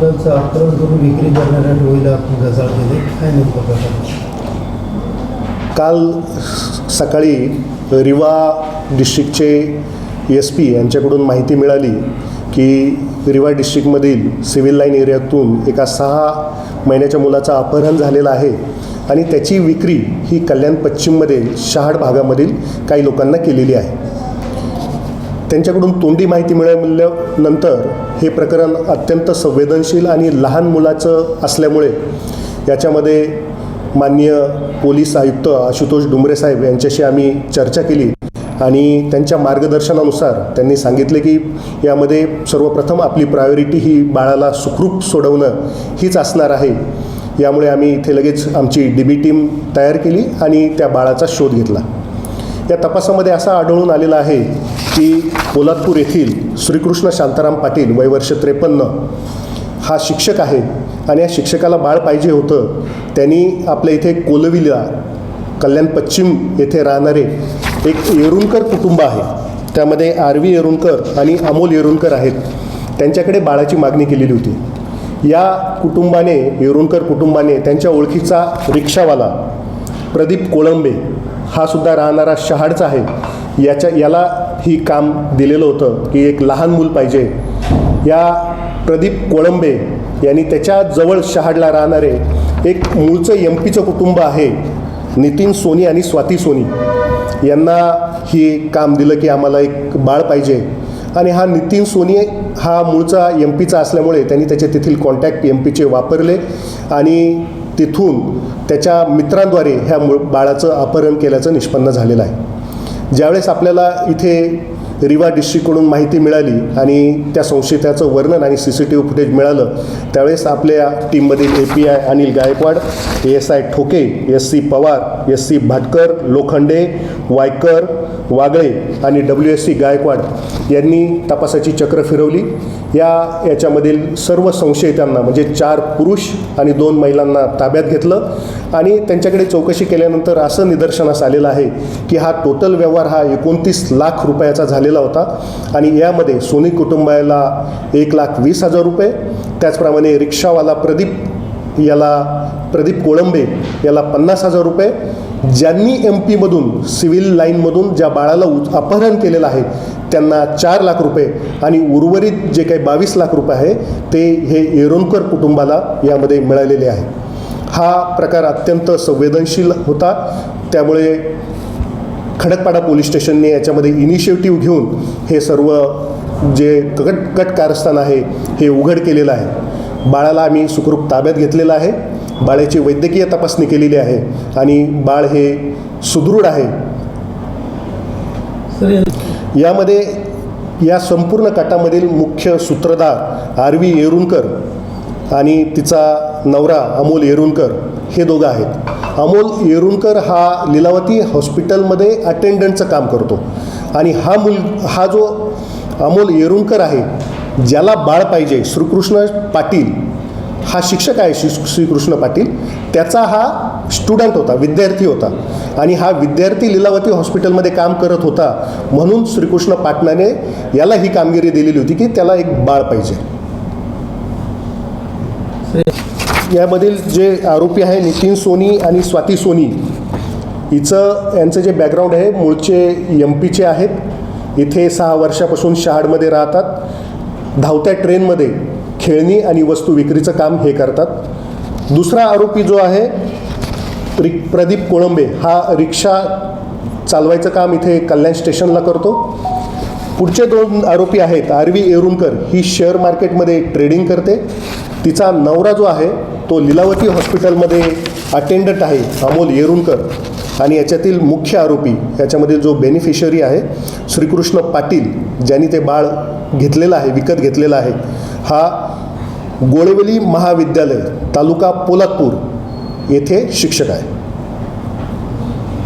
मुलांचं आक्रमण करून विक्री करणाऱ्या टोळीला आपण गजाळ केले काय नेमकं प्रकार काल सकाळी रिवा डिस्ट्रिक्टचे एस पी यांच्याकडून माहिती मिळाली की रिवा डिस्ट्रिक्टमधील सिव्हिल लाईन एरियातून एका सहा महिन्याच्या मुलाचं अपहरण झालेलं आहे आणि त्याची विक्री ही कल्याण पश्चिममध्ये शहाड भागामधील काही लोकांना केलेली आहे. त्यांच्याकडून तोंडी माहिती मिळाल्यानंतर हे प्रकरण अत्यंत संवेदनशील आणि लहान मुलाचं असल्यामुळे याच्यामध्ये माननीय पोलीस आयुक्त आशुतोष डुमरे साहेब यांच्याशी आम्ही चर्चा केली आणि त्यांच्या मार्गदर्शनानुसार त्यांनी सांगितले की यामध्ये सर्वप्रथम आपली प्रायोरिटी ही बाळाला सुखरूप सोडवणं हीच असणार आहे. यामुळे आम्ही इथे लगेच आमची डी बी टीम तयार केली आणि त्या बाळाचा शोध घेतला. या तपासामध्ये असा आढळून आलेला आहे की पोलादपूर येथील श्रीकृष्ण शांताराम पाटील वय वर्ष त्रेपन्न हा शिक्षक आहे आणि या शिक्षकाला बाळ पाहिजे होतं. त्यांनी आपल्या इथे कोलविला कल्याण पश्चिम येथे राहणारे एक येरुणकर कुटुंब आहे. त्यामध्ये आरवी येरुणकर आणि अमोल येरुणकर आहेत. त्यांच्याकडे बाळाची मागणी केलेली होती. या कुटुंबाने येरुणकर कुटुंबाने त्यांच्या ओळखीचा रिक्षावाला प्रदीप कोळंबे हा सुद्धा राहणारा शहाडचा आहे. याच्या याला ही काम दिलेलं होतं की एक लहान मूल पाहिजे. या प्रदीप कोळंबे यांनी त्याच्याजवळ शहाडला राहणारे एक मूळचं एम पीचं कुटुंब आहे नितीन सोनी आणि स्वाती सोनी. यांना ही काम दिलं की आम्हाला एक बाळ पाहिजे. आणि हा नितीन सोनी हा मूळचा एम पीचा असल्यामुळे त्यांनी त्याचे तेथील कॉन्टॅक्ट एम पीचे वापरले आणि तिथून त्याच्या मित्रांद्वारे ह्या मूळ बाळाचं अपहरण केल्याचं निष्पन्न झालेलं आहे. ज्यावेळेस आपल्याला इथे रिवा डिस्ट्रिक्टकडून माहिती मिळाली आणि त्या संशयिताचं वर्णन आणि C C T V footage मिळालं त्यावेळेस आपल्या टीममधील A P I Anil Gaikwad A S I Thoke S C Pawar S C Bhatkar Lokhande Waykar Wagle आणि डब्ल्यू एस सी गायकवाड यांनी तपासाची चक्र फिरवली. या याच्यामधील सर्व संशयितांना म्हणजे चार पुरुष आणि दोन महिलांना ताब्यात घेतलं आणि त्यांच्याकडे चौकशी केल्यानंतर असं निदर्शनास आलेलं आहे की हा टोटल व्यवहार हा एकोणतीस लाख रुपयाचा झालेला होता आणि यामध्ये सोनी कुटुंबाला एक लाख वीस हजार रुपये त्याचप्रमाणे रिक्षावाला प्रदीप याला प्रदीप कोळंबे याला पन्नास हजार रुपये ज्यांनी एम पीमधून सिव्हिल लाईनमधून ज्या बाळाला उ अपहरण केलेलं आहे त्यांना चार लाख रुपये आणि उर्वरित जे काही बावीस लाख रुपये आहे ते हे येरोनकर कुटुंबाला यामध्ये मिळालेले आहे. हा प्रकार अत्यंत संवेदनशील होता. त्यामुळे खडकपाडा पोलीस स्टेशनने याच्यामध्ये इनिशिएटिव्ह घेऊन हे सर्व जे कट कट कारस्थान आहे हे उघड केलेलं आहे. बाळाला आम्ही सुखरूप ताब्यात घेतलेलं आहे. बाळाची वैद्यकीय तपासणी केलेली आहे आणि बाळ हे सुदृढ आहे. यामध्ये या संपूर्ण कटामधील मुख्य सूत्रधार आर व्ही येरुणकर आणि तिचा नवरा अमोल येरुणकर हे दोघं आहेत. अमोल येरुणकर हा लिलावती हॉस्पिटलमध्ये अटेंडंटचं काम करतो आणि हा मुल हा जो अमोल येरुणकर आहे ज्याला बाळ पाहिजे श्रीकृष्ण पाटील हा शिक्षक आहे श्री श्रीकृष्ण पाटील. त्याचा हा स्टुडंट होता विद्यार्थी होता. आणि हा विद्यार्थी लीलावती हॉस्पिटलमध्ये काम करत होता म्हणून श्रीकृष्ण पाटणाने याला ही कामगिरी दिलेली होती की त्याला एक बाळ पाहिजे. यामधील जे आरोपी आहे नितीन सोनी आणि स्वाती सोनी हिचं यांचं जे बॅकग्राऊंड आहे मूळचे एम पीचे आहेत. इथे सहा वर्षापासून शहाडमध्ये राहतात. धावत्या ट्रेनमध्ये खेळणी आणि वस्तू विक्रीचं काम हे करतात. दुसरा आरोपी जो आहे रि प्रदीप कोळंबे हा रिक्षा चालवायचं काम इथे कल्याण स्टेशनला करतो. पुढचे दोन आरोपी आहेत आरवी एरुणकर ही शेअर मार्केटमध्ये ट्रेडिंग करते. तिचा नवरा जो आहे तो लिलावती हॉस्पिटलमध्ये अटेंडंट आहे अमोल येरुणकर आणि याच्यातील मुख्य आरोपी याच्यामधील जो बेनिफिशरी आहे श्रीकृष्ण पाटील ज्यांनी ते बाळ घेतलेलं आहे विकत घेतलेलं आहे हा गोळेवली महाविद्यालय तालुका पोलादपूर येथे शिक्षक आहे.